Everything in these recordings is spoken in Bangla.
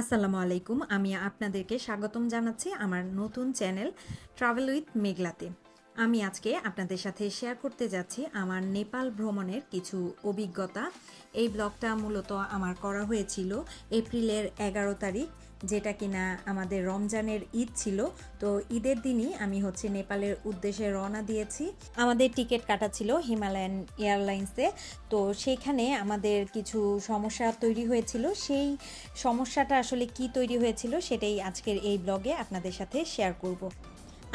আসসালামু আলাইকুম। আমি আপনাদেরকে স্বাগতম জানাচ্ছি আমার নতুন চ্যানেল ট্রাভেল উইথ মেঘলাতে আমি আজকে আপনাদের সাথে শেয়ার করতে যাচ্ছি আমার নেপাল ভ্রমণের কিছু অভিজ্ঞতা। এই ব্লগটা মূলত আমার করা হয়েছিল এপ্রিলের এগারো তারিখ। যেটা কিনা আমাদের রমজানের ঈদ ছিল। তো ঈদের দিনই আমি হচ্ছে নেপালের উদ্দেশ্যে রওনা দিয়েছি। আমাদের টিকিট কাটা ছিল হিমালয়ান এয়ারলাইন্সে। তো সেখানে আমাদের কিছু সমস্যা তৈরি হয়েছিল। সেই সমস্যাটা আসলে কি তৈরি হয়েছিল সেটাই আজকের এই ব্লগে আপনাদের সাথে শেয়ার করব।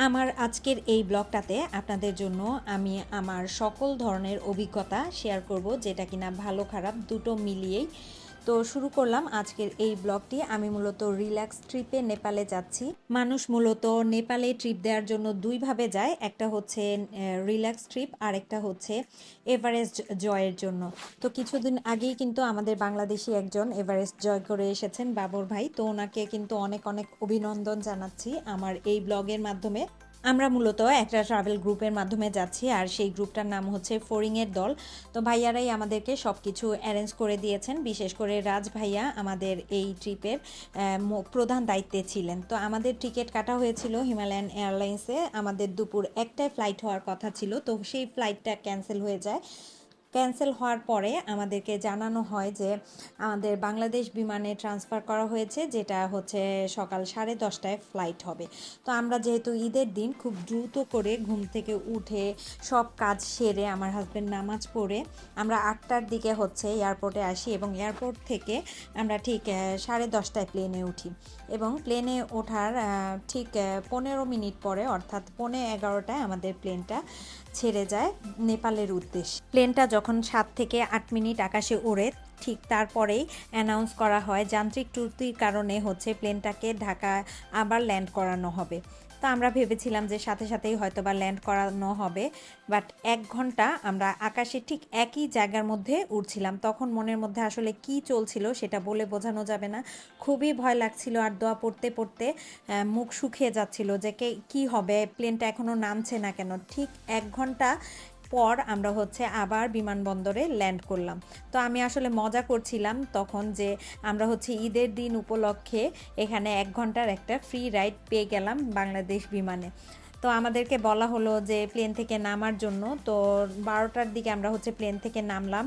আমার আজকের এই ব্লগটাতে আপনাদের জন্য আমি আমার সকল ধরনের অভিজ্ঞতা শেয়ার করব যেটা কিনা ভালো খারাপ দুটো মিলিয়েই। তো শুরু করলাম আজকের এই ব্লগটি। আমি মূলত রিল্যাক্স ট্রিপে নেপালে যাচ্ছি। মানুষ মূলত নেপালে ট্রিপ দেওয়ার জন্য দুইভাবে যায়। একটা হচ্ছে রিল্যাক্স ট্রিপ আর একটা হচ্ছে এভারেস্ট জয়ের জন্য। তো কিছুদিন আগেই কিন্তু আমাদের বাংলাদেশি একজন এভারেস্ট জয় করে এসেছেন বাবর ভাই। তো ওনাকে কিন্তু অনেক অনেক অভিনন্দন জানাচ্ছি আমার এই ব্লগের মাধ্যমে। আমরা মূলত একটা ট্রাভেল গ্রুপের মাধ্যমে যাচ্ছি, আর সেই গ্রুপটার নাম হচ্ছে ফোরিংয়ের দল। তো ভাইয়ারাই আমাদেরকে সব কিছু অ্যারেঞ্জ করে দিয়েছেন, বিশেষ করে রাজ ভাইয়া আমাদের এই ট্রিপের প্রধান দায়িত্বে ছিলেন। তো আমাদের টিকিট কাটা হয়েছিল হিমালয়ান এয়ারলাইন্সে আমাদের দুপুর একটায় ফ্লাইট হওয়ার কথা ছিল, তো সেই ফ্লাইটটা ক্যান্সেল হয়ে যায়। ক্যান্সেল হওয়ার পরে আমাদেরকে জানানো হয় যে আমাদের বাংলাদেশ বিমানে ট্রান্সফার করা হয়েছে, যেটা হচ্ছে সকাল সাড়ে দশটায় ফ্লাইট হবে। তো আমরা যেহেতু ঈদের দিন খুব দ্রুত করে ঘুম থেকে উঠে সব কাজ সেরে আমার হাজব্যান্ড নামাজ পড়ে, আমরা আটটার দিকে হচ্ছে এয়ারপোর্টে আসি এবং এয়ারপোর্ট থেকে আমরা ঠিক সাড়ে দশটায় প্লেনে উঠি। এবং প্লেনে ওঠার ঠিক পনেরো মিনিট পরে, অর্থাৎ পনেরো এগারোটায় আমাদের প্লেনটা ছেড়ে যায় নেপালের উদ্দেশ্যে। প্লেনটা যখন সাত থেকে আট মিনিট আকাশে ওড়ে, ঠিক তারপরেই অ্যানাউন্স করা হয়, যান্ত্রিক ত্রুটির কারণে হচ্ছে প্লেনটাকে ঢাকা আবার ল্যান্ড করানো হবে। তো আমরা ভেবেছিলাম যে সাথে সাথেই হয়তো বা ল্যান্ড করানো হবে। বাট এক ঘণ্টা আমরা আকাশে ঠিক একই জায়গার মধ্যে উড়ছিলাম। তখন মনের মধ্যে আসলে কি চলছিল সেটা বলে বোঝানো যাবে না। খুবই ভয় লাগছিল আর দোয়া পড়তে পড়তে মুখ শুকিয়ে যাচ্ছিল যে কে, কী হবে? প্লেনটা এখনও নামছে না কেন? ঠিক এক ঘণ্টা পর আমরা হচ্ছে আবার বিমানবন্দরে ল্যান্ড করলাম। তো আমি আসলে মজা করছিলাম তখন যে আমরা হচ্ছে ঈদের দিন উপলক্ষে এখানে এক ঘণ্টার একটা ফ্রি রাইড পেয়ে গেলাম বাংলাদেশ বিমানে। তো আমাদেরকে বলা হলো যে প্লেন থেকে নামার জন্য। তো বারোটার দিকে আমরা হচ্ছে প্লেন থেকে নামলাম।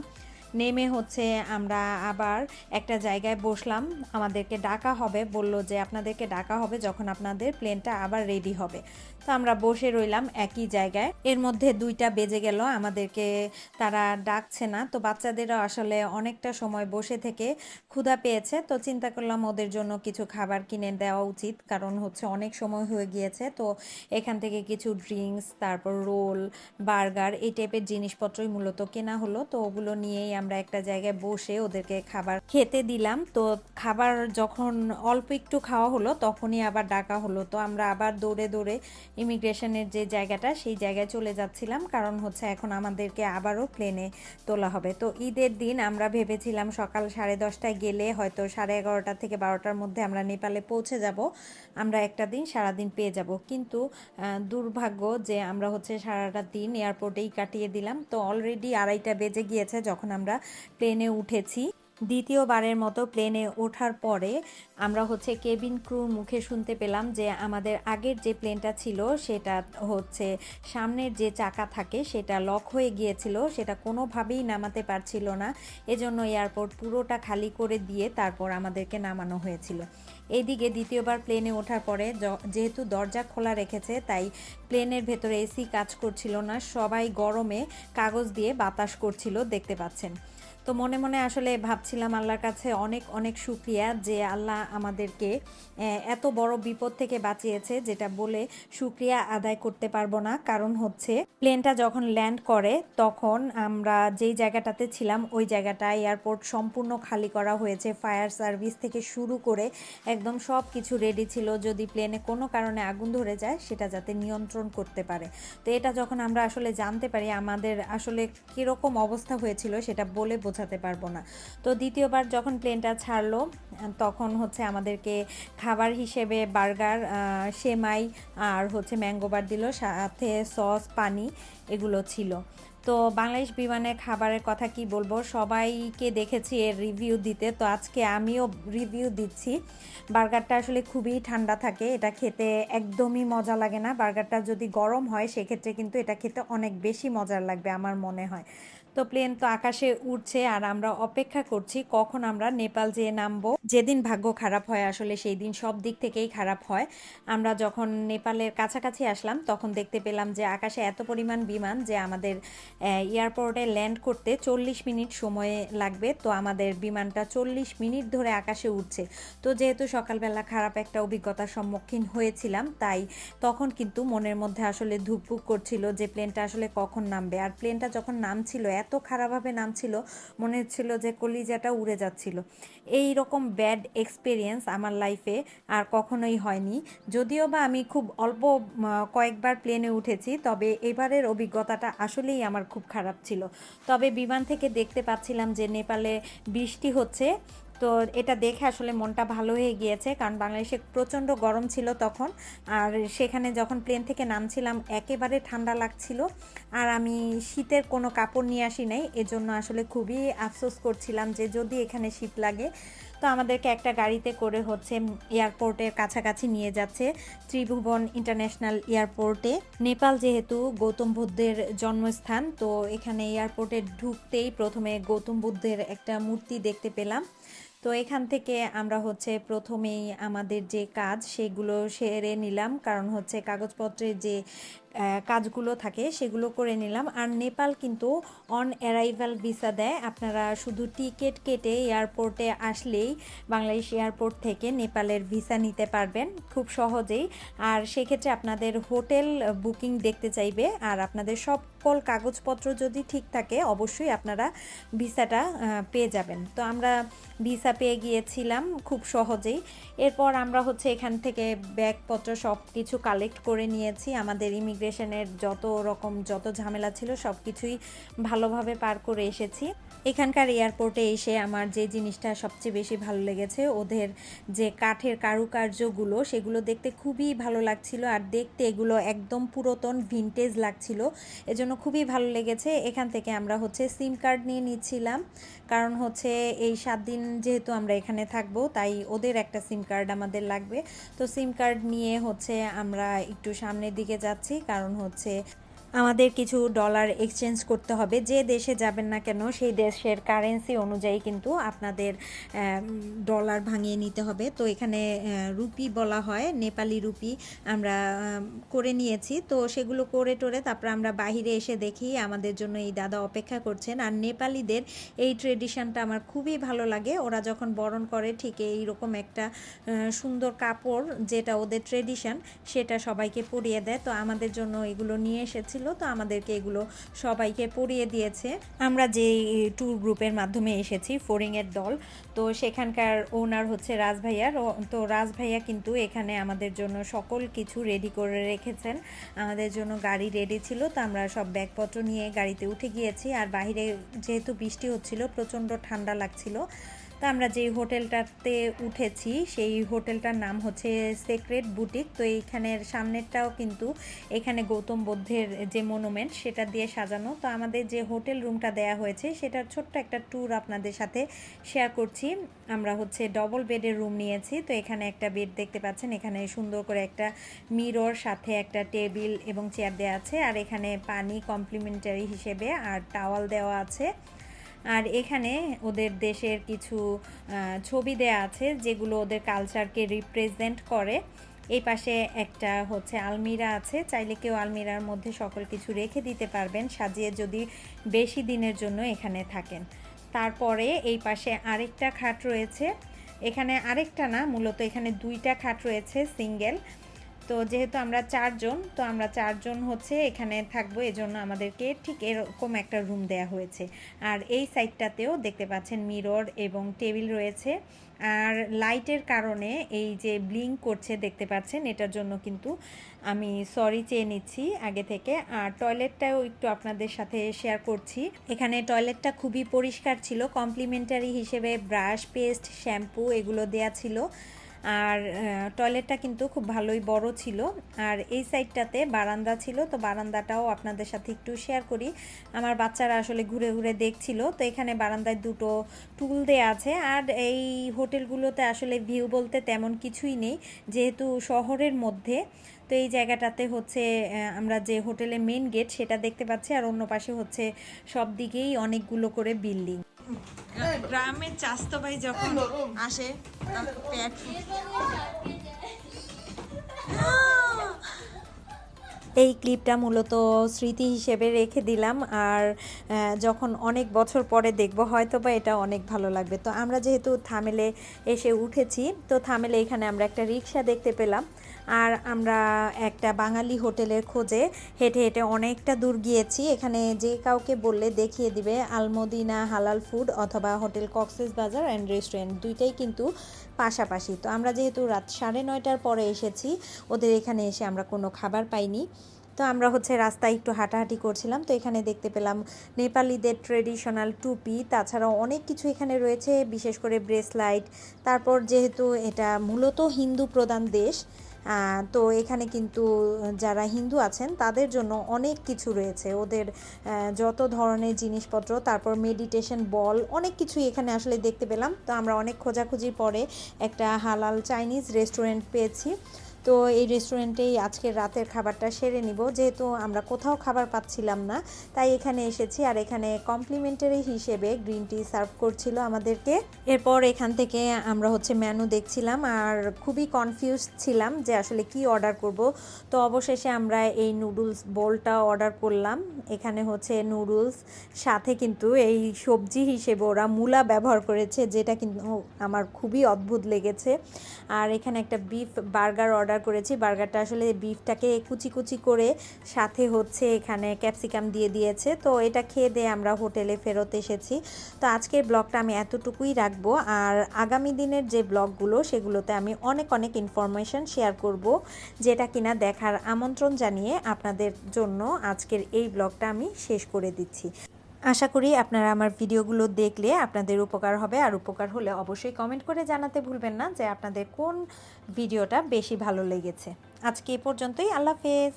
নেমে হচ্ছে আমরা আবার একটা জায়গায় বসলাম। আমাদেরকে ডাকা হবে, বলল যে আপনাদেরকে ডাকা হবে যখন আপনাদের প্লেনটা আবার রেডি হবে। তো আমরা বসে রইলাম একই জায়গায়। এর মধ্যে দুইটা বেজে গেল, আমাদেরকে তারা ডাকছে না। তো বাচ্চাদেরও আসলে অনেকটা সময় বসে থেকে ক্ষুধা পেয়েছে। তো চিন্তা করলাম ওদের জন্য কিছু খাবার কিনে দেওয়া উচিত, কারণ হচ্ছে অনেক সময় হয়ে গিয়েছে। তো এখান থেকে কিছু ড্রিঙ্কস, তারপর রোল, বার্গার এই টাইপের জিনিসপত্রই মূলত কেনা হলো। তো ওগুলো নিয়েই আমরা একটা জায়গায় বসে ওদেরকে খাবার খেতে দিলাম। তো খাবার যখন অল্প একটু খাওয়া হলো, তখনই আবার ডাকা হলো। তো আমরা আবার দৌড়ে দৌড়ে ইমিগ্রেশনের যে জায়গাটা, সেই জায়গায় চলে যাচ্ছিলাম। কারণ হচ্ছে এখন আমাদেরকে আবারও প্লেনে তোলা হবে। তো ঈদের দিন আমরা ভেবেছিলাম সকাল সাড়ে দশটায় গেলে হয়তো সাড়ে এগারোটা থেকে বারোটার মধ্যে আমরা নেপালে পৌঁছে যাব। আমরা একটা দিন, সারাদিন পেয়ে যাব। কিন্তু দুর্ভাগ্য যে আমরা হচ্ছে সারাটা দিন এয়ারপোর্টেই কাটিয়ে দিলাম। তো অলরেডি আড়াইটা বেজে গিয়েছে যখন আমরা প্লেনে উঠেছি। দ্বিতীয়বারের মতো প্লেনে ওঠার পরে আমরা হচ্ছে কেবিন ক্রুর মুখে শুনতে পেলাম যে আমাদের আগের যে প্লেনটা ছিল, সেটা হচ্ছে সামনের যে চাকা থাকে সেটা লক হয়ে গিয়েছিল, সেটা কোনোভাবেই নামাতে পারছিল না। এজন্য এয়ারপোর্ট পুরোটা খালি করে দিয়ে তারপর আমাদেরকে নামানো হয়েছিল। এইদিকে দ্বিতীয়বার প্লেনে ওঠার পরে যেহেতু দরজা খোলা রেখেছে, তাই প্লেনের ভেতরে এসি কাজ করছিল না। সবাই গরমে কাগজ দিয়ে বাতাস করছিল, দেখতে পাচ্ছেন। তো মনে মনে আসলে ভাবছিলাম আল্লাহর কাছে অনেক অনেক সুক্রিয়া যে আল্লাহ আমাদেরকে এত বড় বিপদ থেকে বাঁচিয়েছে যেটা বলে সুক্রিয়া আদায় করতে পারব না। কারণ হচ্ছে, প্লেনটা যখন ল্যান্ড করে, তখন আমরা যেই জায়গাটাতে ছিলাম, ওই জায়গাটা এয়ারপোর্ট সম্পূর্ণ খালি করা হয়েছে। ফায়ার সার্ভিস থেকে শুরু করে একদম সব কিছু রেডি ছিল। যদি প্লেনে কোনো কারণে আগুন ধরে যায়, সেটা যাতে নিয়ন্ত্রণ করতে পারে। তো এটা যখন আমরা আসলে জানতে পারি, আমাদের আসলে কীরকম অবস্থা হয়েছিল, সেটা বলে বোঝাতে পারব না। তো দ্বিতীয়বার যখন প্লেনটা ছাড়লো, তখন হচ্ছে আমাদেরকে খাবার হিসেবে বার্গার সেমাই আর হচ্ছে ম্যাঙ্গোবার দিল, সাথে সস পানি এগুলো ছিল। তো বাংলাদেশ বিমানের খাবারের কথা কি বলব? সবাইকে দেখেছি এর রিভিউ দিতে। তো আজকে আমিও রিভিউ দিচ্ছি। বার্গারটা আসলে খুবই ঠান্ডা থাকে, এটা খেতে একদমই মজা লাগে না। বার্গারটা যদি গরম হয়, সেক্ষেত্রে কিন্তু এটা খেতে অনেক বেশি মজার লাগবে আমার মনে হয়। তো প্লেন তো আকাশে উঠছে আর আমরা অপেক্ষা করছি কখন আমরা নেপাল যেয়ে নামবো। যেদিন ভাগ্য খারাপ হয় আসলে সেই দিন সব দিক থেকেই খারাপ হয়। আমরা যখন নেপালের কাছাকাছি আসলাম তখন দেখতে পেলাম যে আকাশে এত পরিমাণ বিমান যে আমাদের এয়ারপোর্টে ল্যান্ড করতে চল্লিশ মিনিট সময় লাগবে। তো আমাদের বিমানটা চল্লিশ মিনিট ধরে আকাশে উঠছে তো যেহেতু সকালবেলা খারাপ একটা অভিজ্ঞতার সম্মুখীন হয়েছিলাম, তাই তখন কিন্তু মনের মধ্যে আসলে ধুকপুক করছিল যে প্লেনটা আসলে কখন নামবে। আর প্লেনটা যখন নামছিল এত খারাপভাবে নামছিল, মনে হচ্ছিল যে কলিজাটা উড়ে যাচ্ছিল। এই রকম ব্যাড এক্সপিরিয়েন্স আমার লাইফে আর কখনোই হয়নি। যদিও বা আমি খুব অল্প কয়েকবার প্লেনে উঠেছি, তবে এবারের অভিজ্ঞতাটা আসলেই আমার খুব খারাপ ছিল। তবে বিমান থেকে দেখতে পাচ্ছিলাম যে নেপালে বৃষ্টি হচ্ছে তো এটা দেখে আসলে মনটা ভালো হয়ে গিয়েছে, কারণ বাংলাদেশে প্রচণ্ড গরম ছিল তখন। আর সেখানে যখন প্লেন থেকে নামছিলাম, একেবারে ঠান্ডা লাগছিল। আর আমি শীতের কোনো কাপড় নিয়ে আসি নাই, এজন্য আসলে খুবই আফসোস করছিলাম যে যদি এখানে শীত লাগে। তো আমাদেরকে একটা গাড়িতে করে হচ্ছে এয়ারপোর্টের কাছাকাছি নিয়ে যাচ্ছে, ত্রিভুবন ইন্টারন্যাশনাল এয়ারপোর্টে। নেপাল যেহেতু গৌতম বুদ্ধের জন্মস্থান, তো এখানে এয়ারপোর্টে ঢুকতেই প্রথমে গৌতম বুদ্ধের একটা মূর্তি দেখতে পেলাম। তো এখান থেকে আমরা হচ্ছে প্রথমেই আমাদের যে কাজ সেগুলো সেরে নিলাম। কারণ হচ্ছে কাগজপত্রের যে কাজগুলো থাকে সেগুলো করে নিলাম। আর নেপাল কিন্তু অন অ্যারাইভাল ভিসা দেয়। আপনারা শুধু টিকিট কেটে এয়ারপোর্টে আসলেই বাংলাদেশ এয়ারপোর্ট থেকে নেপালের ভিসা নিতে পারবেন খুব সহজেই। আর সেক্ষেত্রে আপনাদের হোটেল বুকিং দেখতে চাইবে। আর আপনাদের সকল কাগজপত্র যদি ঠিক থাকে, অবশ্যই আপনারা ভিসাটা পেয়ে যাবেন। তো আমরা ভিসা পেয়ে গিয়েছিলাম খুব সহজেই। এরপর আমরা হচ্ছে এখান থেকে ব্যাগপত্র সব কিছু কালেক্ট করে নিয়েছি। আমাদের ইমিগ্রেশনের যত রকম যত ঝামেলা ছিল সব কিছুই ভালোভাবে পার করে এসেছি। এখানকার এয়ারপোর্টে এসে আমার যে জিনিসটা সবচেয়ে বেশি ভালো লেগেছে, ওদের যে কাঠের কারুকার্যগুলো, সেগুলো দেখতে খুবই ভালো লাগছিল। আর দেখতে এগুলো একদম পুরাতন ভিনটেজ লাগছিল। এজন্য খুবই ভালো লেগেছে। এখান থেকে আমরা হচ্ছে সিম কার্ড নিয়ে নিচ্ছিলাম। কারণ হচ্ছে এই সাত দিন যেহেতু আমরা এখানে থাকব, তাই ওদের একটা সিম কার্ড আমাদের লাগবে। তো সিম কার্ড নিয়ে হচ্ছে আমরা একটু সামনের দিকে যাচ্ছি। কারণ হচ্ছে আমাদের কিছু ডলার এক্সচেঞ্জ করতে হবে। যে দেশে যাবেন না কেন, সেই দেশের কারেন্সি অনুযায়ী কিন্তু আপনাদের ডলার ভাঙিয়ে নিতে হবে। তো এখানে রুপি বলা হয়, নেপালি রুপি আমরা করে নিয়েছি। তো সেগুলো করে টোরে তারপর আমরা বাহিরে এসে দেখি আমাদের জন্য এই দাদা অপেক্ষা করছেন। আর নেপালিদের এই ট্রেডিশনটা আমার খুবই ভালো লাগে। ওরা যখন বরণ করে, ঠিক এইরকম একটা সুন্দর কাপড় যেটা ওদের ট্রেডিশন সেটা সবাইকে পরিয়ে দেয়। তো আমাদের জন্য এগুলো নিয়ে এসেছিল। তো আমাদেরকে এগুলো সবাইকে পরিয়ে দিয়েছে। আমরা যে ট্যুর গ্রুপের মাধ্যমে এসেছি ফোরিংয়ের দল, তো সেখানকার ওনার হচ্ছে রাজ ভাইয়ার তো রাজ ভাইয়া কিন্তু এখানে আমাদের জন্য সকল কিছু রেডি করে রেখেছেন। আমাদের জন্য গাড়ি রেডি ছিল, তো আমরা সব ব্যাগপত্র নিয়ে গাড়িতে উঠে গিয়েছি। আর বাইরে যেহেতু বৃষ্টি হচ্ছিল, প্রচণ্ড ঠান্ডা লাগছিল তো আমরা যেই হোটেলটাতে উঠেছি, সেই হোটেলটার নাম হচ্ছে সেক্রেট বুটিক তো এইখানের সামনেরটাও কিন্তু এখানে গৌতম বুদ্ধের যে মনুমেন্ট সেটা দিয়ে সাজানো। তো আমাদের যে হোটেল রুমটা দেয়া হয়েছে, সেটার ছোট্ট একটা ট্যুর আপনাদের সাথে শেয়ার করছি। আমরা হচ্ছে ডবল বেডের রুম নিয়েছি। তো এখানে একটা বেড দেখতে পাচ্ছেন, এখানে সুন্দর করে একটা মিরর সাথে একটা টেবিল এবং চেয়ার দেওয়া আছে। আর এখানে পানি কমপ্লিমেন্টারি হিসেবে আর টাওয়াল দেওয়া আছে। আর এখানে ওদের দেশের কিছু ছবি দেয়া আছে যেগুলো ওদের কালচারকে রিপ্রেজেন্ট করে। এই পাশে একটা হচ্ছে আলমিরা আছে। চাইলে কেউ আলমিরার মধ্যে সকল কিছু রেখে দিতে পারবেন, সাজিয়ে যদি বেশি দিনের জন্য এখানে থাকেন। তারপরে এই পাশে আরেকটা খাট রয়েছে। এখানে আরেকটা না, মূলত এখানে দুইটা খাট রয়েছে, সিঙ্গেল। তো যেহেতু আমরা চারজন, তো আমরা চারজন হচ্ছে এখানে থাকব, এজন্য আমাদেরকে ঠিক এরকম একটা রুম দেয়া হয়েছে। আর এই সাইডটাতেও দেখতে পাচ্ছেন মিরর এবং টেবিল রয়েছে। আর লাইটের কারণে এই যে ব্লিঙ্ক করছে দেখতে পাচ্ছেন, এটার জন্য কিন্তু আমি সরি চেয়ে নিচ্ছি আগে থেকে। আর টয়লেটটাও একটু আপনাদের সাথে শেয়ার করছি। এখানে টয়লেটটা খুবই পরিষ্কার ছিল কমপ্লিমেন্টারি হিসেবে ব্রাশ পেস্ট শ্যাম্পু এগুলো দেয়া ছিল। আর টয়লেটটা কিন্তু খুব ভালোই বড় ছিল। আর এই সাইডটাতে বারান্দা ছিল, তো বারান্দাটাও আপনাদের সাথে একটু শেয়ার করি। আমার বাচ্চারা আসলে ঘুরে ঘুরে দেখছিল, তো এখানে বারান্দায় দুটো টুল দেয়া আছে। আর এই হোটেলগুলোতে আসলে ভিউ বলতে তেমন কিছুই নেই, যেহেতু শহরের মধ্যে। তো এই জায়গাটাতে হচ্ছে আমরা যে হোটেলের মেন গেট সেটা দেখতে পাচ্ছি, আর অন্য পাশে হচ্ছে সব দিকেই অনেকগুলো করে বিল্ডিং। গ্রামের চাস্তো ভাই যখন আসে এই ক্লিপটা মূলত স্মৃতি হিসেবে রেখে দিলাম আর যখন অনেক বছর পরে দেখব হয়তো বা এটা অনেক ভালো লাগবে। তো আমরা যেহেতু থামেলে এসে উঠেছি তো থামেলে এখানে আমরা একটা রিক্সা দেখতে পেলাম। আর আমরা একটা বাঙালি হোটেলের খোঁজে হেঁটে হেঁটে অনেকটা দূর গিয়েছি। এখানে যে কাউকে বললে দেখিয়ে দিবে, আলমদিনা হালাল ফুড অথবা হোটেল কক্সেস বাজার অ্যান্ড রেস্টুরেন্ট, দুইটাই কিন্তু পাশাপাশি। তো আমরা যেহেতু রাত সাড়ে নয়টার পরে এসেছি, ওদের এখানে এসে আমরা কোনো খাবার পাইনি। তো আমরা হচ্ছে রাস্তায় একটু হাঁটাহাঁটি করছিলাম। তো এখানে দেখতে পেলাম নেপালিদের ট্রেডিশনাল টুপি, তাছাড়াও অনেক কিছু এখানে রয়েছে, বিশেষ করে ব্রেসলাইট। তারপর যেহেতু এটা মূলত হিন্দু প্রধান দেশ তো এখানে কিন্তু যারা হিন্দু আছেন, তাদের জন্য অনেক কিছু রয়েছে। ওদের যত ধরনের জিনিসপত্র, তারপর মেডিটেশন বল অনেক কিছুই এখানে আসলে দেখতে পেলাম। তো আমরা অনেক খোঁজাখুঁজির পরে একটা হালাল চাইনিজ রেস্টুরেন্ট পেয়েছি। তো এই রেস্টুরেন্টেই আজকের রাতের খাবারটা সেরে নিব। যেহেতু আমরা কোথাও খাবার পাচ্ছিলাম না, তাই এখানে এসেছি আর এখানে কমপ্লিমেন্টারি হিসেবে গ্রিন টি সার্ভ করছিল আমাদেরকে। এরপর এখান থেকে আমরা হচ্ছে মেনু দেখছিলাম আর খুবই কনফিউজ ছিলাম যে আসলে কি অর্ডার করব। তো অবশেষে আমরা এই নুডলস বোলটা অর্ডার করলাম। এখানে হচ্ছে নুডলস সাথে কিন্তু এই সবজি হিসেবে ওরা মূলা ব্যবহার করেছে, যেটা কিন্তু আমার খুবই অদ্ভুত লেগেছে। আর এখানে একটা বিফ বার্গার অর্ডার করেছি। বার্গারটা আসলে বিফটাকে কুচি কুচি করে সাথে হচ্ছে এখানে ক্যাপসিকাম দিয়ে দিয়েছে। তো এটা খেয়ে দিয়ে আমরা হোটেলে ফেরত এসেছি। তো আজকের ব্লগটা আমি এতটুকুই রাখব। আর আগামী দিনের যে ব্লগগুলো, সেগুলোতে আমি অনেক অনেক ইনফরমেশন শেয়ার করব, যেটা কিনা দেখার আমন্ত্রণ জানিয়ে আপনাদের জন্য আজকের এই ব্লগটা আমি শেষ করে দিচ্ছি। আশা করি আপনারা আমার ভিডিওগুলো দেখলে আপনাদের উপকার হবে। আর উপকার হলে অবশ্যই কমেন্ট করে জানাতে ভুলবেন না যে আপনাদের কোন ভিডিওটা বেশি ভালো লেগেছে। আজকে এ পর্যন্তই। আল্লাহ হাফেজ।